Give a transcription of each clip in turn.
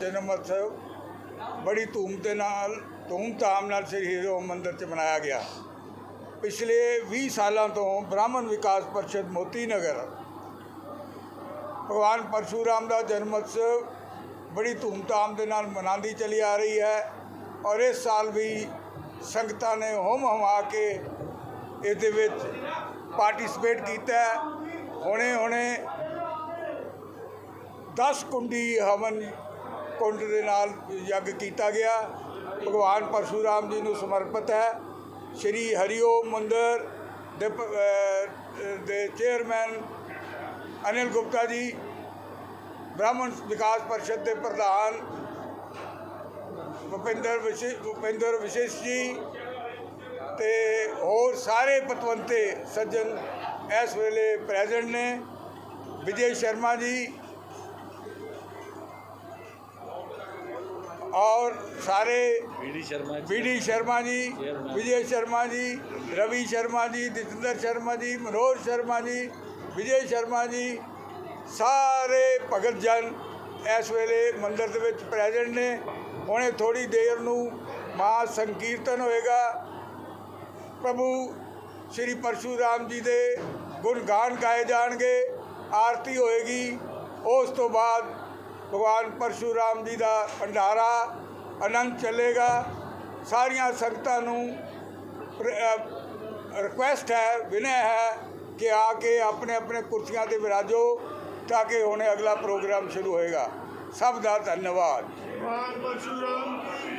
ਜਨਮ ਉਤਸਵ ਬੜੀ ਧੂਮ ਦੇ ਨਾਲ, ਧੂਮ-ਧਾਮ ਨਾਲ ਸ੍ਰੀ ਹੀਰੋ ਮੰਦਿਰ 'ਚ ਮਨਾਇਆ ਗਿਆ। ਪਿਛਲੇ 20 ਸਾਲਾਂ ਤੋਂ ਬ੍ਰਾਹਮਣ ਵਿਕਾਸ ਪਰਿਸ਼ਦ ਮੋਤੀ ਨਗਰ, ਭਗਵਾਨ ਪਰਸ਼ੂਰਾਮ ਦਾ ਜਨਮ ਉਤਸਵ ਬੜੀ ਧੂਮ-ਧਾਮ ਦੇ ਨਾਲ ਮਨਾਉਂਦੀ ਚਲੀ ਆ ਰਹੀ ਹੈ ਔਰ ਇਸ ਸਾਲ ਵੀ ਸੰਗਤਾਂ ਨੇ ਹੋਮ ਹਮਾ ਕੇ ਇਹਦੇ ਵਿੱਚ ਪਾਰਟਿਸਿਪੇਟ ਕੀਤਾ ਹੁਣੇ ਹੁਣੇ 10 ਕੁੰਡੀ ਹਵਨ ਕੁੰਡ ਦੇ ਨਾਲ ਯੱਗ ਕੀਤਾ ਗਿਆ। ਭਗਵਾਨ ਪਰਸ਼ੂਰਾਮ ਜੀ ਨੂੰ ਸਮਰਪਿਤ ਹੈ। ਸ਼੍ਰੀ ਹਰੀਓਮ ਮੰਦਰ ਦੇ ਚੇਅਰਮੈਨ ਅਨਿਲ ਗੁਪਤਾ ਜੀ, ਬ੍ਰਾਹਮਣ ਵਿਕਾਸ ਪਰਿਸ਼ਦ ਦੇ ਪ੍ਰਧਾਨ ਭੁਪਿੰਦਰ ਵਿਸ਼ੇ, ਭੁਪਿੰਦਰ ਵਿਸ਼ੇਸ਼ ਜੀ ਤੇ ਹੋਰ ਸਾਰੇ ਪਤਵੰਤੇ ਸੱਜਣ ਇਸ ਵੇਲੇ ਪ੍ਰੈਜ਼ੈਂਟ ਨੇ। ਵਿਜੇ ਸ਼ਰਮਾ ਜੀ ਔਰ ਸਾਰੇ ਬੀਡੀ ਸ਼ਰਮਾ ਜੀ। ਬੀਡੀ ਸ਼ਰਮਾ ਜੀ. ਵਿਜੇ ਸ਼ਰਮਾ ਜੀ ਰਵੀ ਸ਼ਰਮਾ ਜੀ ਜਤਿੰਦਰ ਸ਼ਰਮਾ ਜੀ ਮਨੋਜ ਸ਼ਰਮਾ ਜੀ ਵਿਜੇ ਸ਼ਰਮਾ ਜੀ ਸਾਰੇ ਭਗਤ ਜਨ ਇਸ ਵੇਲੇ ਮੰਦਿਰ ਦੇ ਵਿੱਚ ਪ੍ਰੈਜ਼ੈਂਟ ਨੇ। ਹੁਣੇ ਥੋੜੀ ਦੇਰ ਨੂੰ ਮਹਾ ਸੰਕੀਰਤਨ ਹੋਏਗਾ। ਪ੍ਰਭੂ ਸ਼੍ਰੀ ਪਰਸ਼ੂਰਾਮ ਜੀ ਦੇ ਗੁਣ ਗਾਨ ਗਾਏ ਜਾਣਗੇ ਆਰਤੀ ਹੋਏਗੀ। ਉਸ ਤੋਂ ਬਾਅਦ ਭਗਵਾਨ ਪਰਸ਼ੂਰਾਮ ਜੀ ਦਾ ਭੰਡਾਰਾ ਆਨੰਦ ਚੱਲੇਗਾ। ਸਾਰੀਆਂ ਸੰਗਤਾਂ ਨੂੰ ਰਿਕੁਐਸਟ ਹੈ ਵਿਨੈ ਹੈ ਕਿ ਆ ਕੇ ਆਪਣੇ ਆਪਣੇ ਕੁਰਸੀਆਂ ਤੇ ਵਿਰਾਜੋ ਤਾਂ ਕਿ ਹੁਣੇ ਅਗਲਾ ਪ੍ਰੋਗਰਾਮ ਸ਼ੁਰੂ ਹੋਏਗਾ। ਸਭ ਦਾ ਧੰਨਵਾਦ।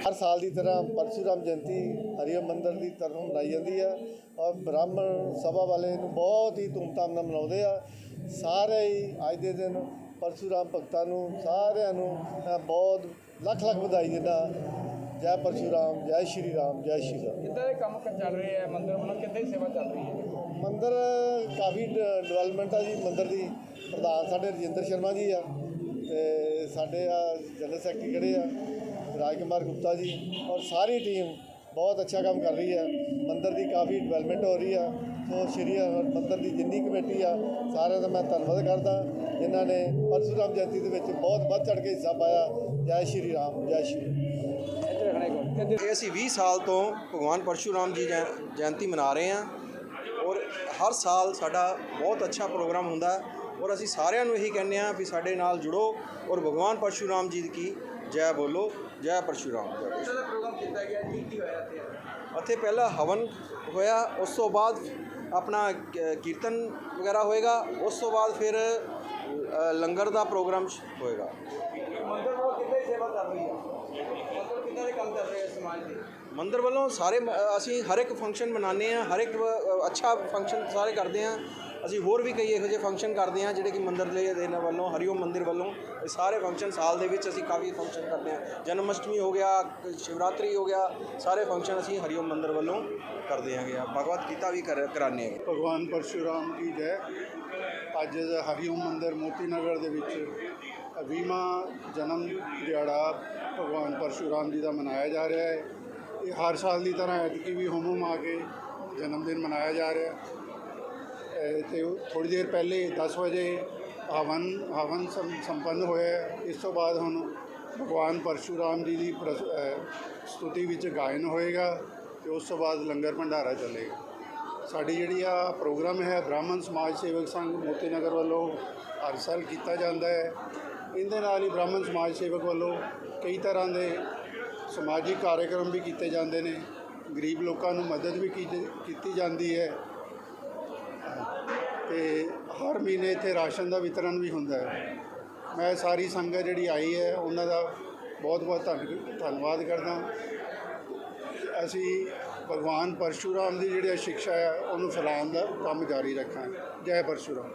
ਹਰ ਸਾਲ ਦੀ ਤਰ੍ਹਾਂ ਪਰਸ਼ੂਰਾਮ ਜਯੰਤੀ ਹਰੀਮ ਮੰਦਰ ਦੀ ਤਰਫੋਂ ਮਨਾਈ ਜਾਂਦੀ ਹੈ ਔਰ ਬ੍ਰਾਹਮਣ ਸਭਾ ਵਾਲੇ ਨੂੰ ਬਹੁਤ ਹੀ ਧੂਮਧਾਮ ਨਾਲ ਮਨਾਉਂਦੇ ਆ। ਸਾਰੇ ਹੀ ਅੱਜ ਦੇ ਦਿਨ ਪਰਸ਼ੂਰਾਮ ਭਗਤਾਂ ਨੂੰ ਸਾਰਿਆਂ ਨੂੰ ਮੈਂ ਬਹੁਤ ਲੱਖ ਲੱਖ ਵਧਾਈ ਦਿੰਦਾ। ਜੈ ਪਰਸ਼ੂਰਾਮ ਜੈ ਸ਼੍ਰੀ ਰਾਮ ਜੈ ਸ਼੍ਰੀ ਰਾਮ। ਕਿੱਦਾਂ ਦੇ ਕੰਮ ਚੱਲ ਰਹੇ ਆ? ਮੰਦਿਰ ਵੱਲੋਂ ਕਿੱਦਾਂ ਦੀ ਸੇਵਾ ਚੱਲ ਰਹੀ ਹੈ? ਮੰਦਰ ਕਾਫੀ ਡਿਵੈਲਪਮੈਂਟ ਆ ਜੀ। ਮੰਦਰ ਦੀ ਪ੍ਰਧਾਨ ਸਾਡੇ ਰਜਿੰਦਰ ਸ਼ਰਮਾ ਜੀ ਆ ਤੇ ਸਾਡੇ ਆ ਜਨਰਲ ਸੈਕਟਰੀ ਖੜੇ ਆ ਰਾਜ ਕੁਮਾਰ ਗੁਪਤਾ ਜੀ ਔਰ ਸਾਰੀ ਟੀਮ ਬਹੁਤ ਅੱਛਾ ਕੰਮ ਕਰ ਰਹੀ ਹੈ। ਮੰਦਰ ਦੀ ਕਾਫੀ ਡਿਵੈਲਪਮੈਂਟ ਹੋ ਰਹੀ ਆ। ਸੋ ਸ਼੍ਰੀ ਮੰਦਰ ਦੀ ਜਿੰਨੀ ਕਮੇਟੀ ਆ ਸਾਰਿਆਂ ਦਾ ਮੈਂ ਧੰਨਵਾਦ ਕਰਦਾ। ਜਿਨ੍ਹਾਂ ਨੇ ਪਰਸ਼ੂਰਾਮ ਜਯੰਤੀ ਦੇ ਵਿੱਚ ਬਹੁਤ ਵੱਧ ਚੜ ਕੇ ਹਿੱਸਾ ਪਾਇਆ। ਜੈ ਸ਼੍ਰੀ ਰਾਮ ਜੈ ਸ਼੍ਰੀ ਇਹ ਅਸੀਂ 20 ਸਾਲ ਤੋਂ ਭਗਵਾਨ ਪਰਸ਼ੂਰਾਮ ਜੀ ਜੈ- ਜਯੰਤੀ ਮਨਾ ਰਹੇ ਹਾਂ ਔਰ ਹਰ ਸਾਲ ਸਾਡਾ ਬਹੁਤ ਅੱਛਾ ਪ੍ਰੋਗਰਾਮ ਹੁੰਦਾ ਔਰ ਅਸੀਂ ਸਾਰਿਆਂ ਨੂੰ ਇਹੀ ਕਹਿੰਦੇ ਹਾਂ ਵੀ ਸਾਡੇ ਨਾਲ ਜੁੜੋ ਔਰ ਭਗਵਾਨ ਪਰਸ਼ੂਰਾਮ ਜੀ ਕੀ ਜੈ ਬੋਲੋ ਜੈ ਪਰਸ਼ੂਰਾਮ। ਜੈ ਪ੍ਰੋਗਰਾਮ ਕੀਤਾ ਗਿਆ ਜੀ? ਕੀ ਹੋਇਆ ਇੱਥੇ? ਇੱਥੇ ਪਹਿਲਾਂ ਹਵਨ ਹੋਇਆ ਉਸ ਤੋਂ ਬਾਅਦ ਆਪਣਾ ਕੀਰਤਨ ਵਗੈਰਾ ਹੋਏਗਾ ਉਸ ਤੋਂ ਬਾਅਦ ਫਿਰ ਲੰਗਰ ਦਾ ਪ੍ਰੋਗਰਾਮ ਹੋਏਗਾ। ਮੰਦਿਰ ਵੱਲੋਂ ਦੀ ਸੇਵਾ ਚੱਲ ਰਹੀ ਹੈ? ਮਤਲਬ ਕਿੱਦਾਂ ਦੇ ਕੰਮ ਚੱਲ ਰਹੇ ਆ ਸਮਾਜ ਦੇ? ਮੰਦਰ ਵੱਲੋਂ ਸਾਰੇ ਅਸੀਂ ਹਰ ਇੱਕ ਫੰਕਸ਼ਨ ਮਨਾਉਂਦੇ ਹਾਂ ਹਰ ਇੱਕ ਅੱਛਾ ਫੰਕਸ਼ਨ ਸਾਰੇ ਕਰਦੇ ਹਾਂ। ਅਸੀਂ ਹੋਰ ਵੀ ਕਈ ਇਹੋ ਜਿਹੇ ਫੰਕਸ਼ਨ ਕਰਦੇ ਹਾਂ, ਜਿਹੜੇ ਕਿ ਮੰਦਰ ਦੇ ਦੇ ਨਾਲ ਵੱਲੋਂ, ਹਰੀਓਮ ਮੰਦਿਰ ਵੱਲੋਂ, ਇਹ ਸਾਰੇ ਫੰਕਸ਼ਨ ਸਾਲ ਦੇ ਵਿੱਚ ਅਸੀਂ ਕਾਫੀ ਫੰਕਸ਼ਨ ਕਰਦੇ ਹਾਂ। ਜਨਮ ਅਸ਼ਟਮੀ ਹੋ ਗਿਆ, ਸ਼ਿਵਰਾਤਰੀ ਹੋ ਗਿਆ, ਸਾਰੇ ਫੰਕਸ਼ਨ ਅਸੀਂ ਹਰੀਓਮ ਮੰਦਿਰ ਵੱਲੋਂ ਕਰਦੇ ਹੈਗੇ ਆ ਭਗਵਤ ਗੀਤਾ ਵੀ ਕਰ, ਕਰਾਉਂਦੇ ਹੈਗੇ। ਭਗਵਾਨ ਪਰਸ਼ੂਰਾਮ ਕੀ ਜੈ ਅੱਜ ਹਰੀਓਮ ਮੰਦਿਰ ਮੋਤੀ ਨਗਰ ਦੇ ਵਿੱਚ 20ਵਾਂ ਜਨਮ ਦਿਹਾੜਾ ਭਗਵਾਨ ਪਰਸ਼ੂਰਾਮ ਜੀ ਦਾ ਮਨਾਇਆ ਜਾ ਰਿਹਾ ਹੈ। ਇਹ ਹਰ ਸਾਲ ਦੀ ਤਰ੍ਹਾਂ ਐਤਕੀ ਵੀ ਹੁਮ ਹੁਮ ਆ ਕੇ ਜਨਮ ਦਿਨ ਮਨਾਇਆ ਜਾ ਰਿਹਾ ਹੈ। ਤੇ ਥੋੜੀ ਦੇਰ ਪਹਿਲੇ 10 ਵਜੇ ਹਵਨ ਹਵਨ ਸੰਪੰਨ ਹੋਇਆ ਇਸ ਤੋਂ ਬਾਅਦ ਹੁਣ ਭਗਵਾਨ ਪਰਸ਼ੂਰਾਮ ਜੀ ਦੀ ਪ੍ਰਸ- ਸਤੁਤੀ ਵਿੱਚ ਗਾਇਨ ਹੋਏਗਾ ਤੇ ਉਸ ਤੋਂ ਬਾਅਦ ਲੰਗਰ ਭੰਡਾਰਾ ਚੱਲੇਗਾ। ਸਾਡੀ ਜਿਹੜੀ ਆ ਪ੍ਰੋਗਰਾਮ ਹੈ, ਬ੍ਰਾਹਮਣ ਸਮਾਜ ਸੇਵਕ ਸੰਘ ਮੋਤੀ ਨਗਰ ਵੱਲੋਂ ਹਰ ਸਾਲ ਕੀਤਾ ਜਾਂਦਾ ਹੈ। ਇਹਦੇ ਨਾਲ ਹੀ ਬ੍ਰਾਹਮਣ ਸਮਾਜ ਸੇਵਕ ਵੱਲੋਂ ਕਈ ਤਰ੍ਹਾਂ ਦੇ ਸਮਾਜਿਕ ਕਾਰਜਕ੍ਰਮ ਵੀ ਕੀਤੇ ਜਾਂਦੇ ਨੇ। ਗਰੀਬ ਲੋਕਾਂ ਨੂੰ ਮਦਦ ਵੀ ਕੀਤੀ ਕੀਤੀ ਜਾਂਦੀ ਹੈ। ਤੇ ਹਰ ਮਹੀਨੇ ਇੱਥੇ ਰਾਸ਼ਨ ਦਾ ਵਿਤਰਨ ਵੀ ਹੁੰਦਾ ਹੈ। ਮੈਂ ਸਾਰੀ ਸੰਗਤ ਜਿਹੜੀ ਆਈ ਹੈ, ਉਹਨਾਂ ਦਾ ਬਹੁਤ ਬਹੁਤ ਧੰਨ, ਧੰਨਵਾਦ ਕਰਦਾ। ਅਸੀਂ ਭਗਵਾਨ ਪਰਸ਼ੂਰਾਮ ਦੀ ਜਿਹੜੀ ਸਿੱਖਿਆ ਹੈ ਉਹਨੂੰ ਫੈਲਾਉਣ ਦਾ ਕੰਮ ਜਾਰੀ ਰੱਖਾਂਗੇ। ਜੈ ਪਰਸ਼ੂਰਾਮ।